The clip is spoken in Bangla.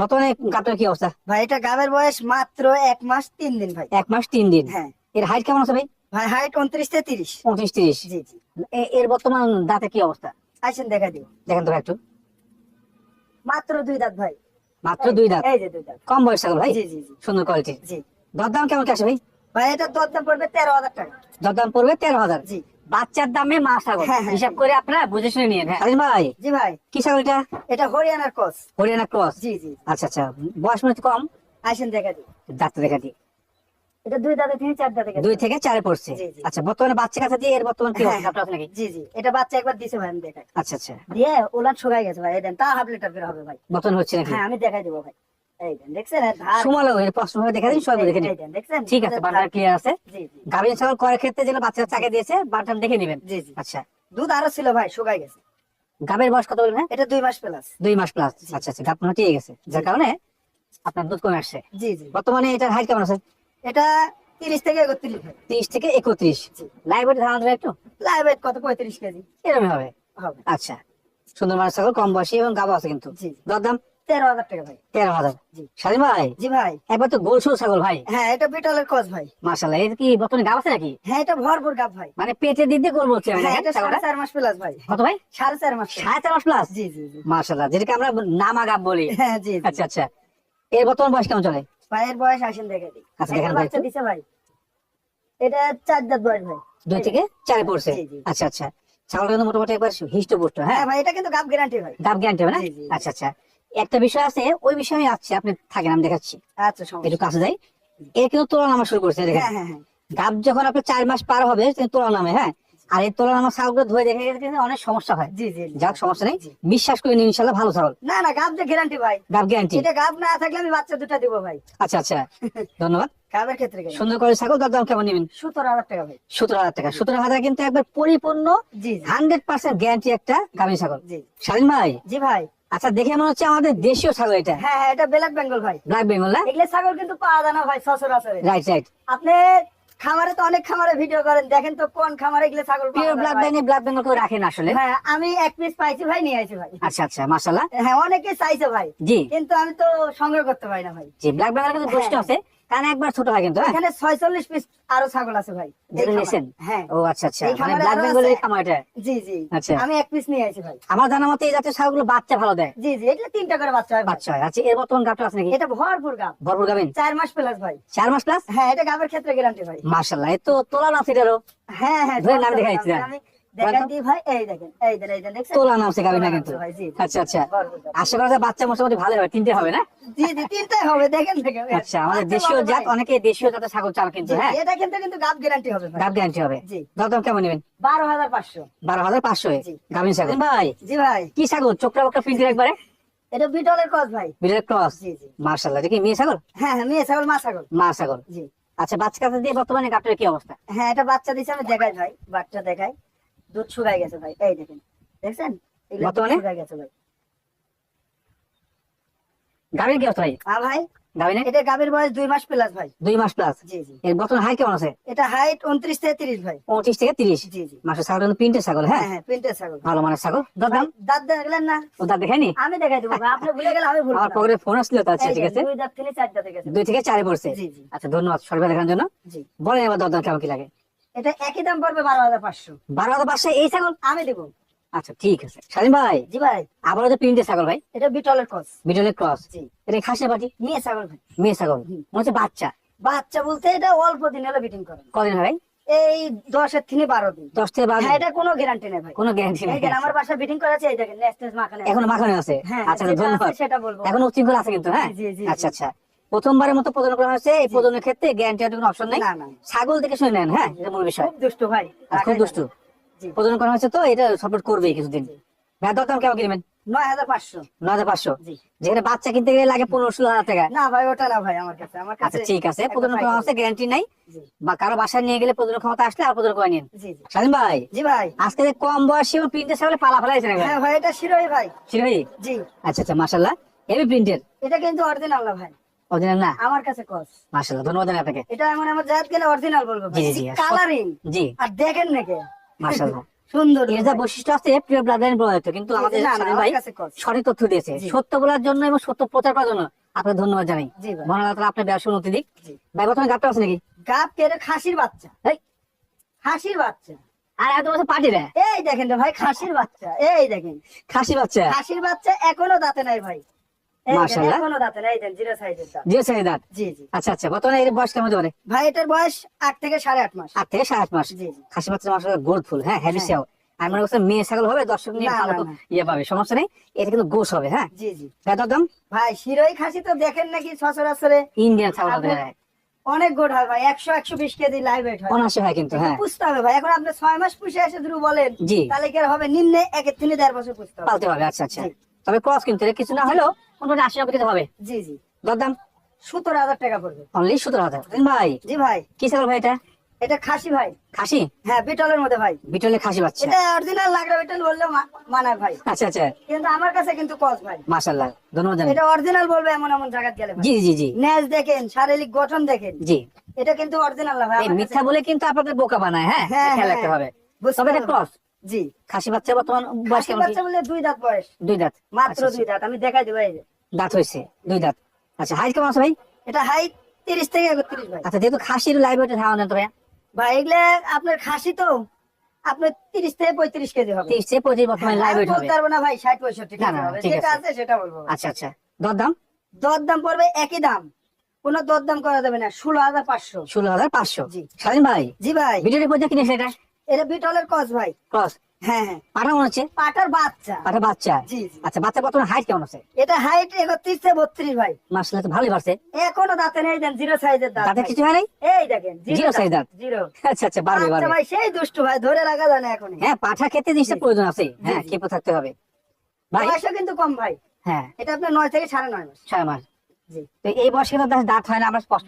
বর্তমানে গাবটার কি অবস্থা? ভাই এটা গাবের বয়স মাত্র এক মাস তিন দিন ভাই। এক মাস তিন দিন? হ্যাঁ। এর হাইট কেমন আছে ভাই? ভাই হাইট উনত্রিশ থেকে তিরিশ। পঁচিশ তিরিশ? জি জি। এর বর্তমান দাঁতে কি অবস্থা? আসেন দেখা দিও দেখেন তো ভাই একটু। মাত্র দুই দাঁত ভাই। মাত্র দুই দাঁত? এই যে দুই দাঁত। কম বয়স ছাগল ভাই? জি জি জি। সুন্দর কোয়ালিটি জি। দরদাম কেমন কি আসে ভাই? ভাই এটা দরদাম পড়বে তেরো হাজার টাকা। দরদাম পড়বে তেরো হাজার। জি। বাচ্চার দামে মা ছাগল। হ্যাঁ, হ্যাঁ, হিসাব করে আপনারা বুঝে শুনে নিয়ে হ্যাঁ ভাই জি ভাই। কি ছাগল এটা এটা হরিয়ানার কস হরিয়ানা ক্রস? জি জি। আচ্ছা আচ্ছা। বয়স মনে কম? আসেন দেখা দিও দাঁত দেখা দিই। এটা দুই দাঁতে থেকে চার দাঁতে দুই থেকে চারে পড়ছে। আচ্ছা বর্তমানে বাচ্চা কাছে দিয়ে এর বর্তমান কি হ্যাঁ, অবস্থা? আপনার নাকি? জি জি। এটা বাচ্চা একবার দিছে ভাই আমি দেখাই। আচ্ছা আচ্ছা। দিয়ে ওলান শুকাই গেছে ভাই দেন তা হাফ লিটার বের হবে ভাই। বর্তমান হচ্ছে নাকি? হ্যাঁ আমি দেখাই দেবো ভাই। ঠিক আছে বান্ডার ক্লিয়ার আছে। গাভীর ছাগল করার ক্ষেত্রে বাচ্চা চাকে দিয়েছে বান্ডার দেখে নেবেন। আচ্ছা। দুধ আরও ছিল ভাই শুকাই গেছে। গাভীর বয়স কত বলবেন? এটা দুই মাস প্লাস দুই মাস প্লাস আচ্ছা আচ্ছা গাভ ঠিক গেছে। যার কারণে আপনার দুধ কমে আসছে। জি জি। বর্তমানে এটার হাইট কেমন আছে? এটা তিরিশ থেকে একত্রিশ তিরিশ থেকে একত্রিশ। লাইভ ধারণা একটু? লাইভ ওয়েট কত? পঁয়ত্রিশ কেজি। এরকম হবে। আচ্ছা। সুন্দর মানের ছাগল কম বয়সী এবং গাবা আছে কিন্তু। দরদাম? তেরো হাজার টাকা ভাই। তেরো হাজার? জি। ভাই? জি ভাই। একবার তো গোল সরু ছাগল ভাই। হ্যাঁ এটা বিটলের কস ভাই। মাসাল্লাহ এটা কি বর্তমানে গাব আছে নাকি? হ্যাঁ এটা ভরপুর গাব ভাই। মানে পেটে দিক গোল বলছে আমি, হ্যাঁ দেখেন এটা সাড়ে চার মাস প্লাস ভাই। কত ভাই? সাড়ে চার মাস সাড়ে চার মাস প্লাস জি জি জি। মাসাল্লাহ যেটাকে আমরা নামা গাব বলি। হ্যাঁ জি জি। আচ্ছা আচ্ছা। এর বর্তমান বয়স কেমন চলে? ভাইয়ের বয়স আসেন দেখে দিই। আচ্ছা, ভাই দিছে ভাই। এটা চার দাঁত বয়স ভাই। দুই থেকে চারে পড়ছে। আচ্ছা আচ্ছা। ছাগলটা কিন্তু মোটামুটি একবার হিষ্ট পুষ্ট হ্যাঁ? হ্যাঁ ভাই এটা কিন্তু গাব গ্যারান্টি ভাই গাব গ্যারান্টি হবে না। আচ্ছা আচ্ছা। একটা বিষয় আছে ওই বিষয়ে আমি আসছি আপনি থাকেন আমি দেখাচ্ছি। আচ্ছা একটু কাছে যাই। এর কিন্তু তোলা নামা শুরু করছে দেখেন। হ্যাঁ হ্যাঁ হ্যাঁ। গাব যখন আপনার চার মাস পার হবে তোলা নামে হ্যাঁ? আর এই তোলা নামা ছাগলগুলো ধুয়ে দেখে গেলে কিন্তু অনেক সমস্যা হয়। জি জি। যাক সমস্যা নেই। বিশ্বাস করে ইনশাল্লাহ ভালো ছাগল। না না গাব যে গ্যারান্টি ভাই। গাব গ্যারান্টি এটা গাব না থাকলে আমি বাচ্চা দুটা দিব ভাই। আচ্ছা আচ্ছা। ধন্যবাদ। গাবের ক্ষেত্রে। সুন্দর করে ছাগল দর দাম কেমন নেবেন? সতেরো হাজার টাকা ভাই। সতেরো হাজার টাকা। সতেরো হাজার কিন্তু একবার পরিপূর্ণ জি হান্ড্রেড পার্সেন্ট গ্যারান্টি একটা গাভীর ছাগল। জি। স্বাধীন ভাই? জি ভাই। আচ্ছা দেখে মনে হচ্ছে আমাদের দেশীয় ছাগল এটা। হ্যাঁ হ্যাঁ এটা ব্ল্যাক বেঙ্গল ভাই। ব্ল্যাক বেঙ্গল না? এগুলো ছাগল কিন্তু পাওয়া যায় না ভাই সচরাচর রাইট রাইট আপনি খামারে তো অনেক খামারে ভিডিও করেন দেখেন তো কোন খামারে এগুলো ছাগল pure black Bengal black Bengal করে রাখেন আসলে। হ্যাঁ আমি এক পিস পাইছি ভাই নিয়ে আইছি ভাই। আচ্ছা আচ্ছা মাশাআল্লাহ। হ্যাঁ অনেকে চাইছে ভাই। জি। কিন্তু আমি তো সংগ্রহ করতে পারি না ভাই। জি ব্ল্যাক বেঙ্গল কিন্তু গোষ্ঠ হ্যাঁ। আছে। কারণ একবার ছোট হয় কিন্তু হ্যাঁ? এখানে ছয়চল্লিশ পিস আরও ছাগল আছে ভাই। যেটা। হ্যাঁ। ও আচ্ছা আচ্ছা। মানে ব্ল্যাক বেঙ্গলের। খামার এটা জি জি। আচ্ছা। আমি এক পিস নিয়ে আইছি ভাই। আমার জানা মতে এই জাতীয় ছাগলগুলো বাচ্চা ভালো দেয়। জি জি। এগুলো তিনটা করে বাচ্চা হয় বাচ্চা হয়। আচ্ছা এর বর্তমান গাবটা আছে নাকি? এটা ভরপুর গাব। ভরপুর গাবেন চার মাস প্লাস ভাই। চার মাস প্লাস হ্যাঁ এটা গাবের ক্ষেত্রে গ্যারান্টি ভাই। মাশাল্লাহ এ তো তোলা নাম সেটারও হ্যাঁ হ্যাঁ ধরে নাম দেখাই গাব। দিচ্ছি না। আমি দেখাই দিই ভাই? এই দেখেন এই দেন এই দেন দেখছেন? তোলা নাম গাবি না কিন্তু। ভাই জি জি। আচ্ছা আচ্ছা। আশা করা যায় বাচ্চা মোটামুটি ভালো হবে তিনটে হবে না? জি জি তিনটাই হবে দেখেন দেখেন। আচ্ছা আমাদের দেশীয় জাত অনেকে দেশীয় জাতের ছাগল চাল কিন্তু হ্যাঁ? এটা কিন্তু কিন্তু গাব গ্যারান্টি হবে গাব গ্যারান্টি হবে। জি। দরদাম কেমন নেবেন? বারো হাজার পাঁচশো। বারো হাজার পাঁচশো গাভিন ছাগল। ভাই জি ভাই। কি ছাগল? চোখটা বকটা প্রিন্টের একবারে? এটা বিটলের কস ভাই। বিলের ক্রস? জি জি। মার্শাল্লাহ কি মেয়ে ছাগল? হ্যাঁ হ্যাঁ মেয়ে ছাগল মা ছাগল। মা ছাগল। জি। আচ্ছা বাচ্চা কাছে দিয়ে বর্তমানে গাবটার কি অবস্থা? হ্যাঁ এটা বাচ্চা দিছে আমি দেখাই ভাই বাচ্চা দেখাই। দুধ শুকাই গেছে ভাই এই দেখেন দেখছেন? এগুলো দুধ শুকাই গেছে ভাই। গাভির কি অবস্থা ভাই? হ্যাঁ ভাই গাভিনের এটা গাভীর বয়স দুই মাস প্লাস ভাই। দুই মাস প্লাস জি জি। এর বর্তমান হাই কেমন আছে? এটা হাইট উনত্রিশ থেকে তিরিশ ভাই। পঁচিশ থেকে তিরিশ? জি জি। মাসের ছাগল কিন্তু ছাগল হ্যাঁ? হ্যাঁ হ্যাঁ ছাগল। ভালো মানের ছাগল। দাঁত দেখলেন না। ও দাঁত দেখায়নি আমি দেখাই দেবো ভাই আপনি ভুলে গেলে আমি ভুলবো আমার পকেটে ফোন আসছিল তো আচ্ছা ঠিক আছে? দুই দাঁত থেকে চার দাঁতে গেছে দুই থেকে চারে পড়ছে? জি জি। আচ্ছা ধন্যবাদ সরকার দেখার জন্য। জি। বলেন এবার দরদাম কেমন কি লাগে? এটা একই দাম পড়বে বারো হাজার পাঁচশো। বারো হাজার পাঁচশো এই ছাগল? আমি দেবো। আচ্ছা ঠিক আছে। স্বাধীন ভাই জি ভাই। আবারও তো প্রিন্টের ছাগল ভাই? এটা বিটলের কস মিডলের ক্রস। জি। এটা খাসি বাটি মেয়ে ছাগল ভাই। মেয়ে ছাগল। মনে হচ্ছে বাচ্চা। বাচ্চা বলতে এটা অল্প দিন হলে বিটিং করেন। কদিন হয় ভাই এই দশের থেকে বারো দিন। দশ থেকে বারো হ্যাঁ এটা কোনো গ্যারান্টি নেই ভাই। কোনো গ্যারান্টি নেই। আমার বাসা বিটিং করা আছে এই দেখেন নেস্টেজ মাখানে এখনও মাখানো আছে? হ্যাঁ আচ্ছা ধন্যবাদ। সেটা বলব। এখন উচ্ছৃঙ্খল আছে কিন্তু হ্যাঁ? জি, জি, আচ্ছা আচ্ছা। প্রথমবারের মতো প্রদান করা হয়েছে এই প্রদানের ক্ষেত্রে গ্যারান্টি কোনো অপশন নেই? ছাগল দেখে শুনে নেন হ্যাঁ এটা মূল বিষয়। দুষ্ট ভাই খুব দুষ্টু। প্রদান করা হয়েছে তো এটা সাপোর্ট করবে কিছুদিন। ভাই কেমন কিনবেন? নয় হাজার পাঁচশো। নয় হাজার পাঁচশো? যেখানে বাচ্চা কিনতে গেলে লাগে পনেরো ষোলো হাজার টাকা। না ভাই ওটা না ভাই আমার কাছে আমার আচ্ছা কাছে ঠিক আছে একটা করা হচ্ছে গ্যারান্টি নাই। বা কারও বাসায় নিয়ে গেলে প্রদান ক্ষমতা আসলে আর প্রদান করে নিন ভাই? জি ভাই। আজকে যে কম বয়সী প্রিন্টের ছাগলে পালা ফেলাইছে হ্যাঁ ভাই এটা শিরোই ভাই। ভাই জি। আচ্ছা আচ্ছা মাশাল্লাহ হেভি প্রিন্টের এটা কিন্তু অরিজিনাল না ভাই। অরিজিনাল না? আমার কাছে কস। মাশাল্লাহ ধন্যবাদ জানাই আপনাকে। এটা এমন আমার জাত গেলে অরিজিনাল বলব। জি, জি, জি। কালারিং জি। আর দেখেন নাকি? মাশাল্লাহ সুন্দর এর যা বৈশিষ্ট্য আছে প্রিয় ব্লাডলাইন প্রভাবিত কিন্তু আমাদের না, না, স্বাধীন আমার ভাই সঠিক তথ্য দিয়েছে। সত্য বলার জন্য এবং সত্য প্রচার করার জন্য আপনাকে ধন্যবাদ জানাই। মহান আল্লাহ আপনার ব্যবসা উন্নতি দিক। ভাই বর্তমানে গাপটা আছে নাকি? গাপ কেটে খাসির বাচ্চা। খাসির বাচ্চা। আর এত বছর পার্টি রে এই দেখেন ভাই খাসির বাচ্চা। এই দেখেন। খাসি বাচ্চা? খাসির বাচ্চা এখনও দাঁতে নাই ভাই। মাশাআল্লাহ। এখনও দাঁতে নাই দেন জিরো সাইজের দাঁত। জিও সাইজ দাঁত? জি জি। আচ্ছা আচ্ছা বর্তমানে এর বয়স কেমন হতে ভাই এটার বয়স আট থেকে সাড়ে আট মাস। আট থেকে সাড়ে আট মাস। জি জি। খাসি বাচ্চা মাসে গোল ফুল হ্যাঁ হ্যাভি হ্যাঁ। সেও আমি মনে করছি মেয়ে ছাগল হবে দর্শক নিয়ে ভালো না, তো না। ইয়ে পাবে সমস্যা নেই। এটা কিন্তু গোস হবে হ্যাঁ? জি জি। এত দাম? ভাই শিরোই খাসি তো দেখেন নাকি সচরাচরে ইন্ডিয়ান ছাগল হবে অনেক গোট হয় ভাই একশো একশো বিশ কেজি লাইভ ওয়েট হয়। অনাশে হয় কিন্তু হ্যাঁ। পুষতে হবে ভাই এখন আপনি ছয় মাস পুষে এসে বলেন জি। তাহলে কি হবে? নিম্নে একের তিনে দেড় বছর পুষতে হবে। পালতে হবে আচ্ছা আচ্ছা। তবে ক্রস কিন্তু কিছু না হলেও মোটামুটি আশি হবে। জি জি। দরদাম? সতেরো হাজার টাকা পড়বে। অনলি সতেরো হাজার। ভাই। জি ভাই। কি ছাগল ভাই এটা? এটা খাসি ভাই। খাসি? হ্যাঁ বিটলের মধ্যে ভাই। বিটলে খাসি বাচ্চা। এটা অরিজিনাল লাগরা বিটল বললে মানায় ভাই। আচ্ছা আচ্ছা। কিন্তু আমার কাছে কিন্তু কস ভাই। মাশাল্লাহ ধন্যবাদ এটা অরিজিনাল বলবে এমন এমন জায়গা গেলে জি জি জি। ন্যাজ দেখেন শারীরিক গঠন দেখেন। জি। এটা কিন্তু অরিজিনাল না ভাই মিথ্যা বলে কিন্তু আপনাদের বোকা বানায় হ্যাঁ? হ্যাঁ, খেয়াল হ্যাঁ। রাখতে হবে। তবে এটা। ক্রস জি। খাসি বাচ্চা বর্তমান বয়স কেমন? বাচ্চা বলে দুই দাঁত বয়স। দুই দাঁত। মাত্র আচ্ছা, দুই দাঁত। আমি দেখাই দেবো এই যে। আচ্ছা। দাঁত হয়েছে দুই দাঁত। আচ্ছা হাইট কেমন আছে ভাই? এটা হাইট তিরিশ থেকে একত্রিশ ভাই। আচ্ছা যেহেতু খাসির লাইভ ওয়েটে দেন তো ভাইয়া। ভাই এগুলা আপনার খাসি তো আপনার তিরিশ থেকে পঁয়ত্রিশ কেজি হবে। তিরিশ থেকে পঁচিশ বর্তমানে লাইভ ওয়েট হবে। পারব না ভাই ষাট পঁয়ষট্টি যেটা আছে। সেটা বলব ভাই। আচ্ছা আচ্ছা। দরদাম? পড়বে একই দাম। কোনো দর দাম করা যাবে না ষোলো হাজার পাঁচশো। ষোলো হাজার পাঁচশো? জি। স্বাধীন ভাই? জি ভাই। ভিডিওটি পর্যন্ত কিনেছে এটা? এটা বিটলের কস ভাই। ক্রস হ্যাঁ হ্যাঁ। পাঠা মনে হচ্ছে? পাটার বাচ্চা। পাঠা বাচ্চা? জি জি। আচ্ছা বাচ্চা বর্তমানে হাইট কেমন আছে? এটা হাইট একত্রিশ থেকে বত্রিশ ভাই। মাসলে ভালোই বাড়ছে। এখনও দাঁতে নেই দেন জিরো সাইজের দাঁত তাতে ভাই। কিছু হয় নাই? এই দেখেন Zero size দাঁত। জিরো আচ্ছা আচ্ছা বাড়বে বাড়বে। ভাই সেই দুষ্টু ভাই ধরে রাখা যায় না এখন হ্যাঁ পাঠা খেতে জিনিসটা প্রয়োজন আছে। হ্যাঁ জি। খেপে থাকতে হবে। ভাই? বয়সও কিন্তু কম ভাই। হ্যাঁ। এটা আপনার নয় থেকে সাড়ে নয় মাস। ছয় মাস। জি। তো এই বয়সে কিন্তু দাঁত হয় না আমরা স্পষ্ট